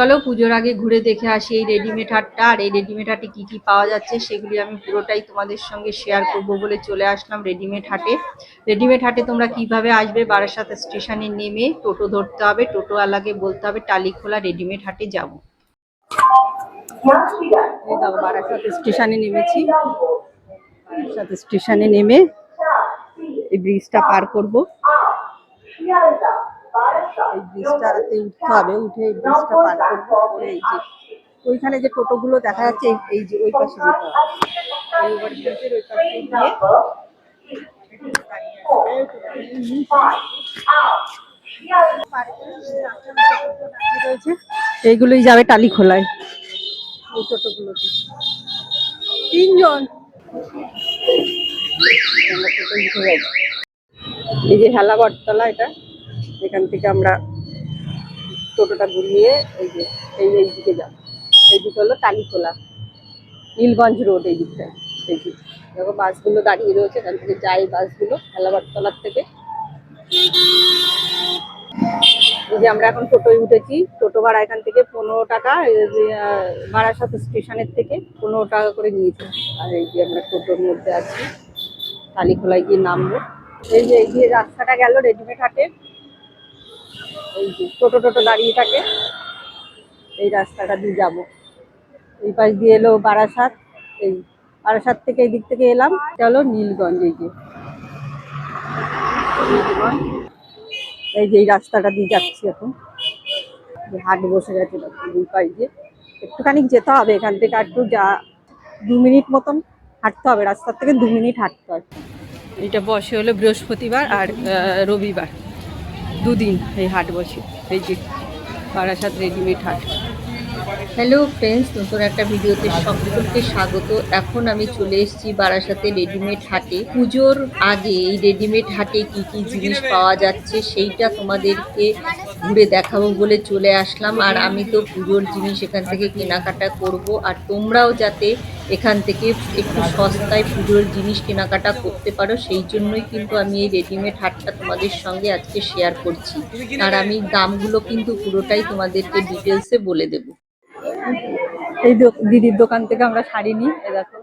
চলো পুজোর আগে ঘুরে দেখে আসি এই রেডিমেড হাটটা। আর এই রেডিমেড হাটে কি কি পাওয়া যাচ্ছে সেগুলি আমি পুরোটাই তোমাদের সঙ্গে শেয়ার করব বলে চলে আসলাম রেডিমেড হাটে। রেডিমেড হাটে তোমরা কীভাবে আসবে? বারাসাত স্টেশনে নেমে টোটো ধরতে হবে টোটোওয়ালাকে বলতে হবে টালিখোলা রেডিমেড হাটে যাব। বারাসাত স্টেশনে নেমেছি। বারাসাত স্টেশনে নেমে এই ব্রিজটা পার করব। এই ব্রিজটাতে উঠতে হবে উঠে এই ব্রিজটা পার করব করে এই যে ওইখানে যে টোটোগুলো দেখা যাচ্ছে এই- যে ওই পাশে যেতে হবে এই ওভারব্রিজের ওই পাশে গিয়ে রয়েছে এইগুলোই যাবে টালি খোলায় এই টোটোগুলোতে। তিনজন। এই যে হেলা বটতলা এটা। এখান থেকে আমরা টোটোটা ঘুরিয়ে এই যে, এই এই দিকে যাব। এই দিকে হলো টালিখোলা নীলগঞ্জ রোড এই দিকটা দিক দেখো বাসগুলো দাঁড়িয়ে রয়েছে, এখান থেকে যায় বাসগুলো হেলাবারতলার থেকে। এই যে আমরা এখন টোটোয় উঠেছি, টোটো ভাড়া এখান থেকে পনেরো টাকা বারাসাত স্টেশনের থেকে পনেরো টাকা করে নিয়েছে। আর এই যে আমরা টোটোর মধ্যে আছি কালীখোলায় গিয়ে নামবো। এই যে এই যে রাস্তাটা গেল রেডিমেড হাটে। এই যে টোটো টোটো দাঁড়িয়ে থাকে। এই রাস্তাটা দিয়ে যাব। এই পাশ দিয়ে এলো বারাসাত। এই বারাসাত থেকে এই দিক থেকে এলাম। হলো নীলগঞ্জ এই যে। এই যে এই রাস্তাটা দিয়ে যাচ্ছি এখন। হাট বসে গেছে দুই পাশ দিয়ে। একটুখানি যেতে হবে, এখান থেকে একটু যা, দু মিনিট মতন হাঁটতে হবে। রাস্তার থেকে দু মিনিট হাঁটতে হবে এটা বসে হলো বৃহস্পতিবার আর রবিবার। দুদিন এই হাট বসে, এই যে বারাসাত রেডিমেড হাট। হ্যালো ফ্রেন্ডস নতুন একটা ভিডিওতে সকলকে স্বাগত। এখন আমি চলে এসেছি বারাসাতে রেডিমেড হাটে। পুজোর আগে এই রেডিমেড হাটে কি কি জিনিস পাওয়া যাচ্ছে সেইটা তোমাদেরকে ঘুরে দেখাবো বলে চলে আসলাম। আর আমি তো পুজোর জিনিস এখান থেকে কেনাকাটা করব। আর তোমরাও যাতে এখান থেকে একটু সস্তায় পুজোর জিনিস কেনাকাটা করতে পারো সেই জন্যই কিন্তু আমি এই রেডিমেড হাটটা তোমাদের সঙ্গে আজকে শেয়ার করছি। আর আমি দামগুলো কিন্তু পুরোটাই তোমাদেরকে ডিটেলসে বলে দেবো। এই দিদির দোকান থেকে আমরা শাড়ি নিই এ দেখো।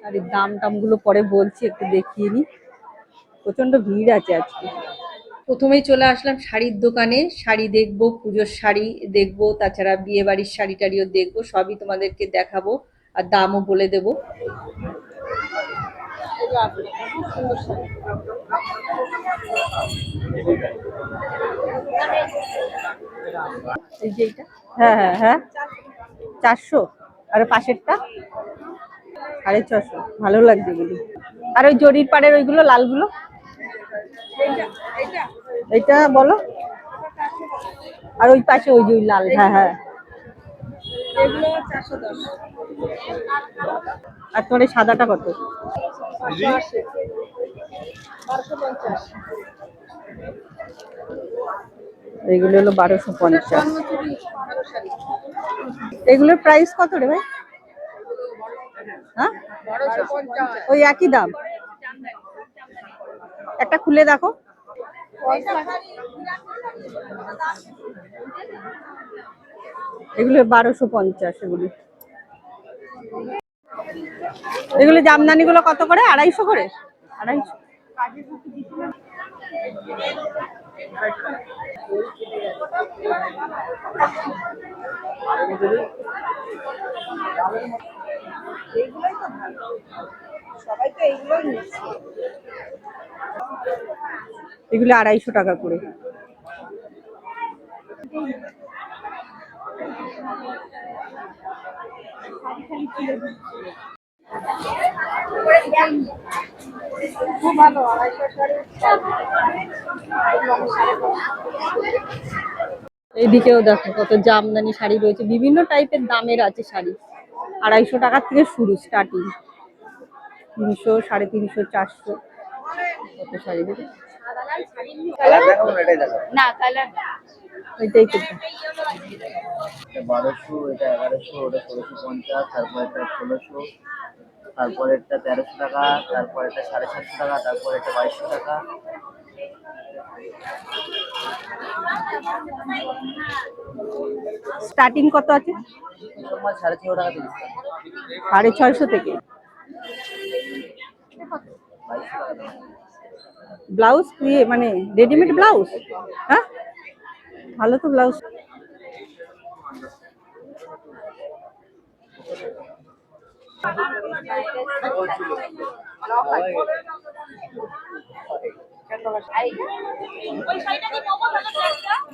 শাড়ির দাম টামগুলো পরে বলছি একটু দেখিয়ে নিই। প্রচণ্ড ভিড় আছে আজকে। প্রথমেই চলে আসলাম শাড়ির দোকানে শাড়ি দেখব পুজোর শাড়ি দেখব তাছাড়া বিয়ে বাড়ির শাড়ি টাড়িও দেখব সবই তোমাদেরকে দেখাবো। আর দামও বলে দেবো। এই যে এইটা হ্যাঁ হ্যাঁ হ্যাঁ। চারশো। আর পাশেরটা? সাড়ে ছশো। ভালো লাগছে এগুলি আর ওই জরির পাড়ের ওইগুলো লালগুলো? এইটা বলো। আর ওই পাশে ওই যে ওই লাল। হ্যাঁ হ্যাঁ। আর তোমার এই সাদাটা কত? এইগুলো হলো বারোশো পঞ্চাশ। এগুলোর প্রাইস কত রে ভাই? হ্যাঁ? ওই একই দাম। একটা খুলে দেখো। এগুলো বারোশো পঞ্চাশ এগুলি। এগুলো জামদানি গুলো কত করে? আড়াইশো করে? আড়াইশো। এগুলো আড়াইশো টাকা করে। এইদিকেও দেখো কত জামদানি শাড়ি রয়েছে। বিভিন্ন টাইপের দামের আছে শাড়ি। আড়াইশো টাকার থেকে শুরু স্টার্টিং তিনশো সাড়ে তিনশো চারশো। কত শাড়ি দেখো? না কালার ওইটাই করতে বারোশো এটা এগারোশো ওটা ষোলোশো পঞ্চাশ তারপর এটা ষোলোশো তারপর এটা তেরোশো টাকা তারপর এটা সাড়ে সাতশো টাকা তারপর এটা বাইশশো টাকা। স্টার্টিং কত আছে? সাড়ে ছশো টাকা দিচ্ছি সাড়ে ছয়শো থেকে। ব্লাউজ দিয়ে মানে রেডিমেড ব্লাউজ হ্যাঁ? ভালো তো ব্লাউজ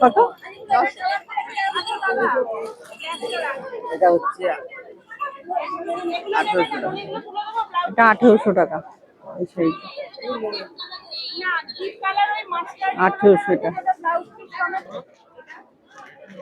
কত? এটা হচ্ছে টাকা। এটা আঠেরোশো টাকা। এই শাড়িটা আঠেরোশো আচ্ছা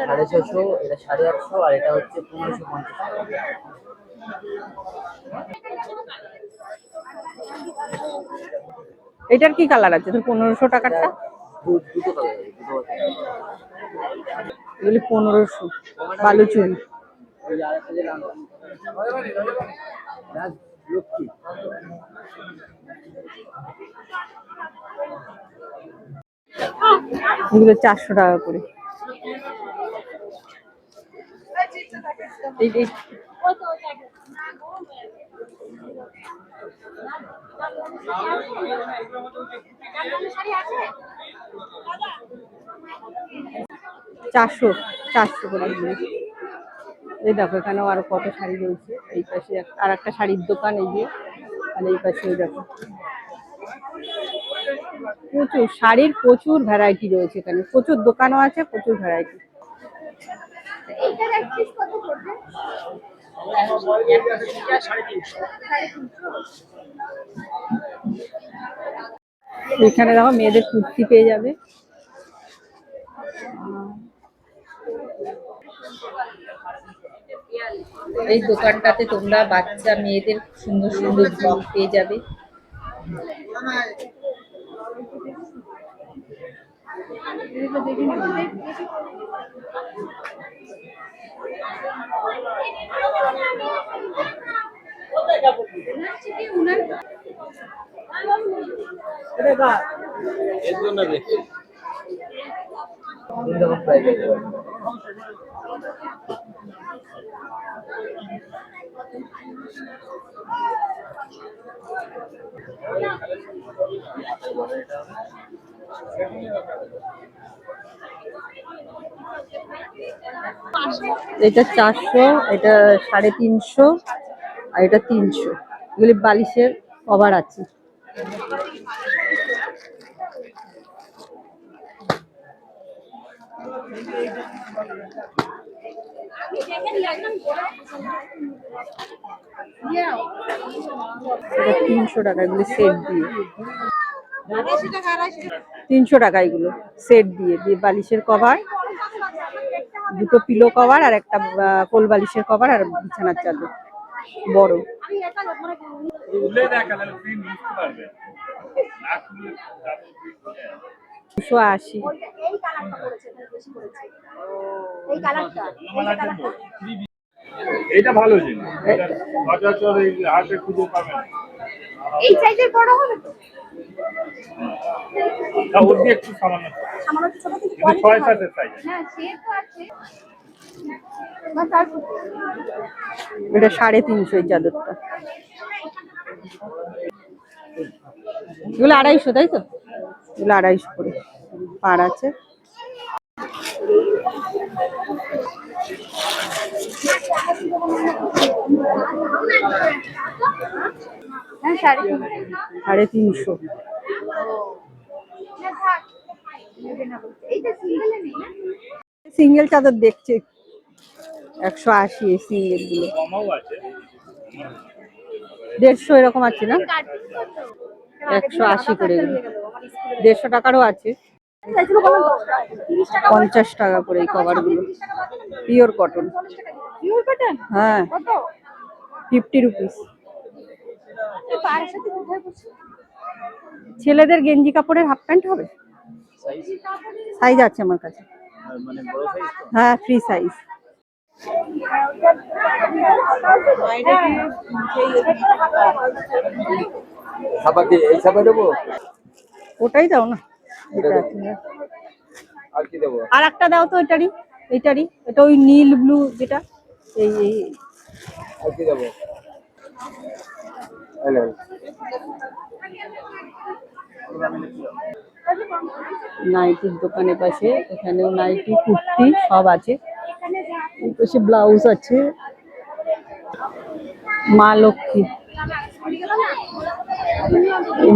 সাড়ে ছশো এটা সাড়ে আটশো আর এটা হচ্ছে পনেরোশো পঞ্চাশ এটার কি কালার আছে? তো পনেরোশো টাকারটা? এগুলি পনেরোশো। বালুচুরি লক্ষ্মী এগুলো চারশো টাকা করে। চারশো চারশো করে। এই দেখো, এখানেও আরও কত শাড়ি রয়েছে। এই পাশে আর একটা শাড়ির দোকান, এই যে। আর এই পাশে ওই দেখো। প্রচুর শাড়ির প্রচুর ভ্যারাইটি রয়েছে এখানে। প্রচুর দোকানও আছে প্রচুর ভ্যারাইটি এখানে দেখো মেয়েদের কুর্তি পেয়ে যাবে। এই দোকানটাতে তোমরা বাচ্চা মেয়েদের সুন্দর সুন্দর পেয়ে যাবে। তিন রকম প্রাইস আছে এটা চারশো, এটা সাড়ে তিনশো, আর এটা তিনশো। এগুলি বালিশের কভার আছে। তিনশো টাকা, এগুলি সেট দিয়ে। তিনশো টাকা এগুলো সেট দিয়ে দিয়ে বালিশের কভার দুটো পিলো কভার আর একটা কোল বালিশের কভার আর বিছানার চাদর বড়। দুশো আশি। এইটা ভালো জিনিস। এই সাইজের বড় হবে তো? একটু সামান্য সামান্য ছোট কিন্তু কিন্তু quality ছয়। সাতের সাইজ হ্যাঁ সে তো আছে। এটা সাড়ে তিনশো এই চাদরটা। এগুলো আড়াইশো তাই তো? এগুলো আড়াইশো করে। পার আছে? সাড়ে তিনশো। সিঙ্গেল চাদর দেখছে। একশো আশি সিঙ্গেলগুলো। দেড়শো এরকম আছে না? একশো আশি করে দেড়শো টাকারও আছে। পঞ্চাশ টাকা করে এই কভারগুলো। পিওর কটন হ্যাঁ। ফিফটি রুপিস এই সাথে কোথায় বসে ছেলেদের গেঞ্জি কাপড়ের হাফ প্যান্ট হবে? সাইজ আছে আমার কাছে। হ্যাঁ ফ্রি সাইজ ওটাই দাও না। আর একটা দাও তো এটারই এইটারই এটা ওই নীল ব্লু যেটা এই। আর কি দেবো। নাইটির দোকানের পাশে এখানেও নাইটি কুর্তি সব আছে। পাশে ব্লাউজ আছে। মা লক্ষ্মী।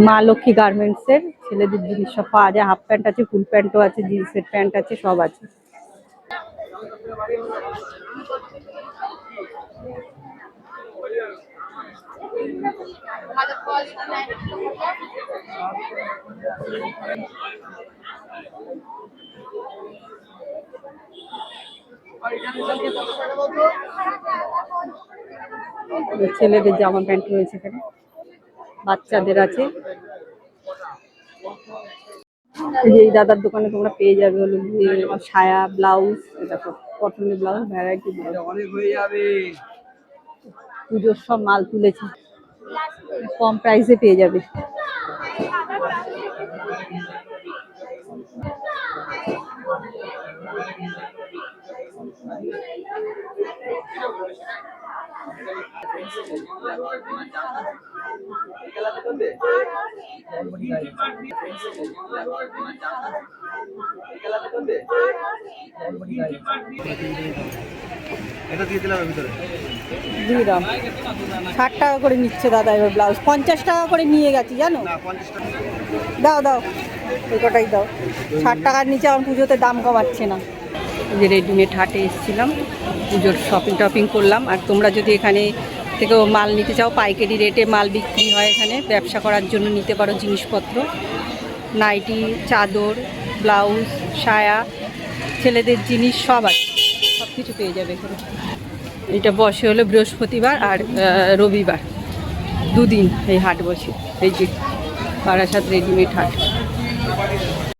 মা লক্ষ্মী গার্মেন্টস এর ছেলেদের জিনিস সব পাওয়া যায়। হাফ প্যান্ট আছে ফুল প্যান্টও আছে জিন্সের প্যান্ট আছে, সব আছে। ছেলেদের জামা প্যান্ট রয়েছে এখানে। বাচ্চাদের আছে। এই দাদার দোকানে তোমরা পেয়ে যাবে হলো সায়া ব্লাউজ দেখো কটনের ব্লাউজ ভ্যারাইটি অনেক হয়ে যাবে। পুজোর সব মাল তুলেছে। কম প্রাইসে পেয়ে যাবে। এটা দিয়ে দিলাম ভিতরে। দিয়ে দাও ষাট টাকা করে নিচ্ছে দাদা এবার ব্লাউজ। পঞ্চাশ টাকা করে নিয়ে গেছি জানো? দাও দাও। এই কটাই দাও। ষাট টাকার নিচে আমার পুজোতে দাম কমাচ্ছে না। যে রেডিমেড হাটে এসেছিলাম পুজোর শপিং টপিং করলাম। আর তোমরা যদি এখানে থেকেও মাল নিতে চাও পাইকারি রেটে মাল বিক্রি হয় এখানে। ব্যবসা করার জন্য নিতে পারো জিনিসপত্র। নাইটি চাদর ব্লাউজ, সায়া, ছেলেদের জিনিস সব আছে। সব কিছু পেয়ে যাবে এখানে। এটা বসে হলো বৃহস্পতিবার আর রবিবার। দুদিন এই হাট বসে। এই যে বারাসাত রেডিমেড হাট।